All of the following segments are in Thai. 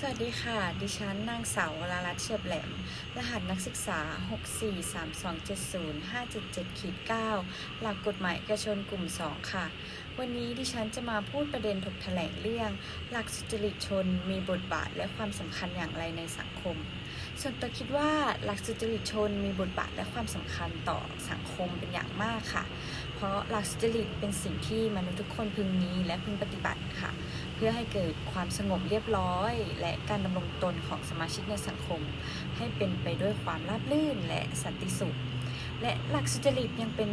สวัสดีค่ะ ดิฉันนางสาววรารัตเฉียบแหลม รหัสนักศึกษา 643270577ขีด9หลักกฎหมายเอกชนกลุ่ม 2 ค่ะ วันนี้ดิฉันจะมาพูดประเด็นถกแถลงเรื่อง หลักสุจริตชนมีบทบาทและความสำคัญอย่างไรในสังคม ส่วนตัวคิดว่าหลักสุจริตชนมีบทบาทและความสำคัญต่อสังคมเป็นอย่างมากค่ะ เพราะหลักสุจริตเป็นสิ่งที่มนุษย์ทุกคนพึงมีและพึงปฏิบัติค่ะ เพื่อให้เกิดความสงบเรียบร้อย และการดำรงตนของสมาชิกในสังคม ให้เป็นไปด้วยความราบรื่นและสันติสุข และหลักสุจริตยังเป็น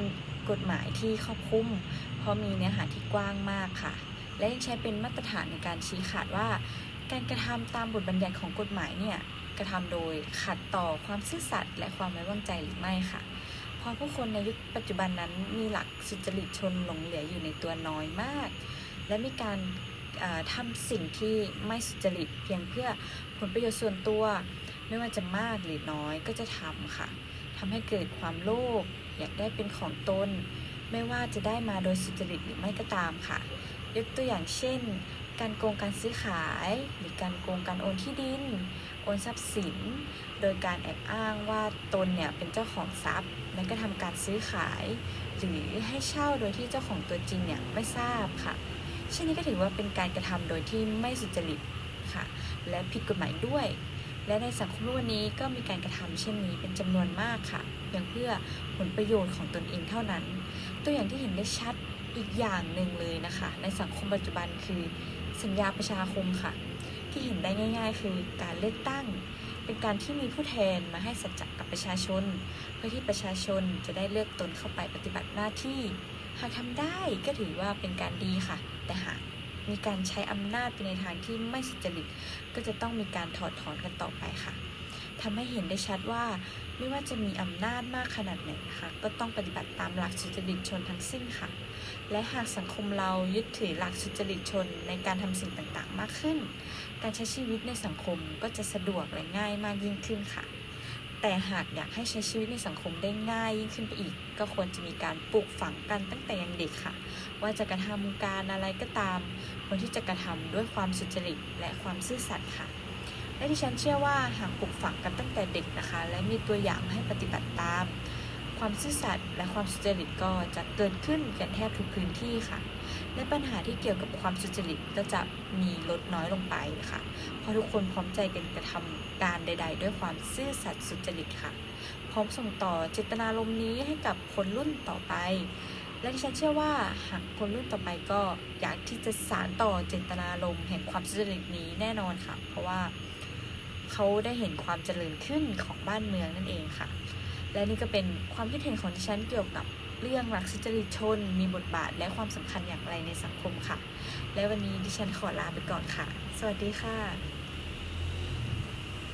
กฎหมายที่ครอบคลุม เพราะมีเนื้อหาที่กว้างมากค่ะ และยังใช้เป็นมาตรฐานในการชี้ขาดว่า การกระทำตามบทบัญญัติของกฎหมายเนี่ยกระทำโดยขัดต่อความซื่อสัตย์และความไว้วางใจหรือไม่ค่ะเพราะผู้คนในยุคปัจจุบันนั้นมีหลักสุจริตชนหลงเหลืออยู่ในตัวน้อยมาก และมีการ ทำสิ่งที่ไม่สุจริตเพียงเพื่อผลประโยชน์ส่วนตัว ไม่ว่าจะมากหรือน้อยก็จะทำค่ะทำให้เกิดความโลภอยากได้เป็นของตน ไม่ว่าจะได้มาโดยสุจริตหรือไม่ก็ตามค่ะ ยกตัวอย่างเช่น การโกงการซื้อขาย หรือการโกงการโอนที่ดิน โอนทรัพย์สิน โดยการแอบอ้างว่าตนเนี่ยเป็นเจ้าของทรัพย์ และก็ทำการซื้อขาย หรือให้เช่าโดยที่เจ้าของตัวจริงเนี่ยไม่ทราบค่ะ เช่นนี้ก็ถือว่าเป็นการกระทำโดยที่ไม่สุจริตค่ะและผิดกฎหมายด้วย และในสังคมวันนี้ก็มีการกระทำเช่นนี้เป็นจำนวนมากค่ะเพียงเพื่อผลประโยชน์ของตนเองเท่านั้น ตัวอย่างที่เห็นได้ชัดอีกอย่างหนึ่งเลยนะคะ ในสังคมปัจจุบันคือสัญญาประชาคมค่ะ ที่เห็นได้ง่าย ๆ คือการเลือกตั้ง เป็นการที่มีผู้แทนมาให้สัจจะกับประชาชน เพื่อที่ประชาชนจะได้เลือกตนเข้าไปปฏิบัติหน้าที่ หากทำได้ก็ถือว่าเป็นการดีค่ะ แต่ห มีการใช้อำนาจไปในทางที่ไม่สุจริต ก็จะต้องมีการถอดถอนกันต่อไปค่ะทำให้เห็นได้ชัดว่าไม่ว่าจะมีอำนาจมากขนาดไหนนะคะก็ต้องปฏิบัติตามหลักสุจริตชนทั้งสิ้นค่ะ และหากสังคมเรายึดถือหลักสุจริตชนในการทำสิ่งต่างๆ มากขึ้น การใช้ชีวิตในสังคมก็จะสะดวกและง่ายมากยิ่งขึ้นค่ะ แต่หากอยากให้ใช้ชีวิตในสังคมได้ง่ายยิ่งขึ้นไปอีก ก็ควรจะมีการปลูกฝังกันตั้งแต่ยังเด็กค่ะ ว่าจะกระทำการอะไรก็ตามควรที่จะกระทำด้วยความสุจริตและความซื่อสัตย์ค่ะ และที่ฉันเชื่อว่าหากปลูกฝังกันตั้งแต่เด็กนะคะ และมีตัวอย่างให้ปฏิบัติตาม ความซื่อสัตย์และความสุจริตก็จะเกิดขึ้นกันแทบทุกพื้นที่ค่ะ และปัญหาที่เกี่ยวกับความสุจริตก็จะมีลดน้อยลงไปค่ะ เพราะทุกคนพร้อมใจกันกระทำการใด ๆ ด้วยความซื่อสัตย์สุจริตค่ะ พร้อมส่งต่อเจตนารมณ์นี้ให้กับคนรุ่นต่อไป และที่ฉันเชื่อว่าหากคนรุ่นต่อไปก็อยากที่จะสานต่อเจตนารมณ์แห่งความสุจริตนี้แน่นอนค่ะ เพราะว่าเขาได้เห็นความเจริญขึ้นของบ้านเมืองนั่นเองค่ะ และนี่ก็เป็นความคิดเห็นของดิฉันเกี่ยวกับเรื่องหลักสุจริตชน มีบทบาทและความสำคัญอย่างไรในสังคมค่ะ และวันนี้ดิฉันขอลาไปก่อนค่ะ สวัสดีค่ะ